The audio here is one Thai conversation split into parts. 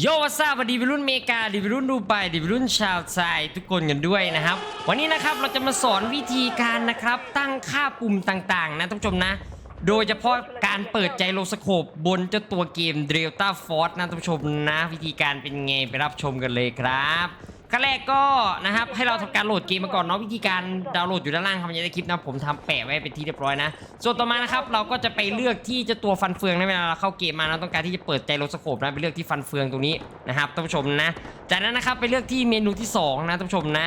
โยวัสวัสดีวิรุ่นเมกาดีวิรุ่นดูไบดีวิรุ่นชาวไทยทุกคนกันด้วยนะครับ วันนี้นะครับเราจะมาสอนวิธีการนะครับ ตั้งค่าปุ่มต่างๆ นะท่านผู้ชมนะ โดยเฉพาะการเปิดใจโลสโคปบนเจ้าตัวเกม Delta Force นะท่านผู้ชมนะ วิธีการเป็นไงไปรับชมกันเลยครับ ขั้นแรกก็นะครับให้เราทำการโหลดเกมมาก่อนเนาะวิธีการดาวน์โหลดอยู่ด้านล่างครับในคลิปนะผมทำแปะไว้เป็นที่เรียบร้อยนะ ส่วนต่อมานะครับเราก็จะไปเลือกที่จะตัวฟันเฟืองนะเวลาเราเข้าเกมมาเราต้องการที่จะเปิดใจโลสโคปนะไปเลือกที่ฟันเฟืองตรงนี้นะครับท่านผู้ชมนะ จากนั้นนะครับไปเลือกที่เมนูที่สองนะท่านผู้ชมนะ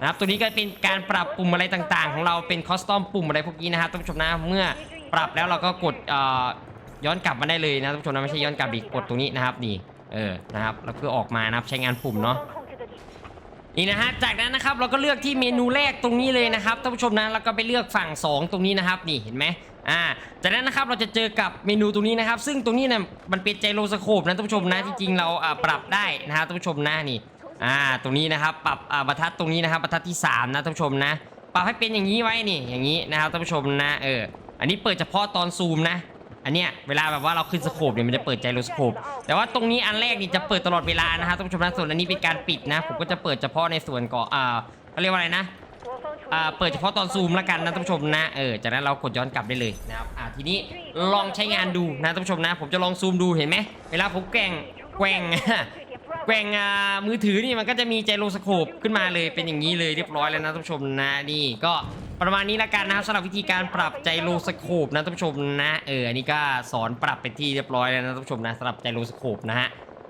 นะครับตัวนี้ก็เป็นการปรับปุ่มอะไรต่างๆ ของเราเป็นคอสตอมปุ่มอะไรพวกนี้นะครับท่านผู้ชมนะเมื่อปรับแล้วเราก็กดเอ่อย้อนกลับมาได้เลยนะท่านผู้ชมนะไม่ใช่ย้อนกลับอีกกดตรงนี้นะครับนี่ เออนะครับแล้วเพื่อออกมานะครับใช้งานปุ่มเนาะนี่นะฮะจากนั้นนะครับเราก็เลือกที่เมนูแรกตรงนี้เลยนะครับท่านผู้ชมนะแล้วก็ไปเลือกฝั่ง 2 ตรงนี้นะครับนี่เห็นไหมอ่าจากนั้นนะครับเราจะเจอกับเมนูตรงนี้นะครับ ซึ่งตรงนี้เนี่ยมันเป็นไจโรสโคปนะท่านผู้ชมนะจริงๆเราอ่าปรับได้นะครับท่านผู้ชมนะนี่อ่าตรงนี้นะครับปรับอ่าบรรทัดตรงนี้นะครับบรรทัดที่3นะท่านผู้ชมนะปรับให้เป็นอย่างนี้ไว้นี่อย่างนี้นะครับท่านผู้ชมนะเอออันนี้เปิดเฉพาะตอนซูมนะ อันเนี้ยเวลาแบบว่าเราขึ้นสโคปเนี่ยมันจะเปิดใจโรสโคปแต่ว่าตรงนี้อันแรกนี่จะเปิดตลอดเวลานะครับท่านผู้ชมนะส่วนอันนี้เป็นการปิดนะผมก็จะเปิดเฉพาะในส่วนก่ออ่าเขาเรียกว่าอะไรนะอ่าเปิดเฉพาะตอนซูมล้วกันนะท่านผู้ชมนะเออจากนั้นเรากดย้อนกลับได้เลยนะครับอ่าทีนี้ลองใช้งานดูนะท่านผู้ชมนะ ผมจะลองซูมดูเห็นไหมเวลาผมแกว่งแกว่งแกว่งอ่ามือถือนี่มันก็จะมีไจโรสโคปขึ้นมาเลยเป็นอย่างนี้เลยเรียบร้อยแล้วนะท่านผู้ชมนะนี่ก็ ประมาณนี้ละกันนะครับสำหรับวิธีการปรับไจโรสโคปนะท่านผู้ชมนะเอออันนี้ก็สอนปรับเป็นที่เรียบร้อยแล้วนะท่านผู้ชมนะสำหรับไจโรสโคปนะฮะ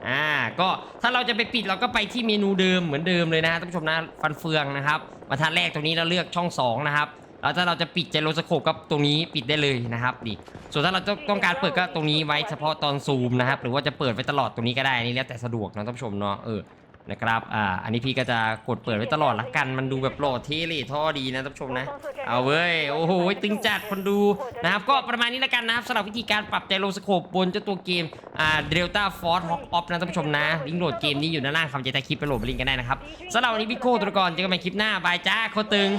อ่าก็ถ้าเราจะไปปิดเราก็ไปที่เมนูเดิมเหมือนเดิมเลยนะฮะท่านผู้ชมนะฟันเฟืองนะครับบรรทัดแรกตรงนี้เราเลือกช่องสองนะครับแล้วถ้าเราจะปิดไจโรสโคปก็ตรงนี้ปิดได้เลยนะครับนี่ส่วนถ้าเราต้องการเปิดก็ตรงนี้ไว้เฉพาะตอนซูมนะครับหรือว่าจะเปิดไว้ตลอดตรงนี้ก็ได้นนี่แล้วแต่สะดวกนะท่านผู้ชมเนาะเออ นะครับอ่าอันนี้พี่ก็จะกดเปิดไว้ตลอดละกันมันดูแบบโหลดเท่เลยท่อดีนะท่านผู้ชมนะ เอาเว้ยโอ้โหตึงจัดคนดูนะครับก็ประมาณนี้ละกันนะครับสำหรับวิธีการปรับใจโลสโคปบนเจ้าตัวเกมอ่าเดลต้าฟอร์สฮอกออฟนะท่านผู้ชมนะลิงก์โหลดเกมนี้อยู่ด้านล่างคำใจตาคลิปไปโหลดไปลิงก์กันได้นะครับสำหรับวันนี้พี่โก้ตัวก่อนเจอกันใหม่คลิปหน้าบายจ้าโคตรตึง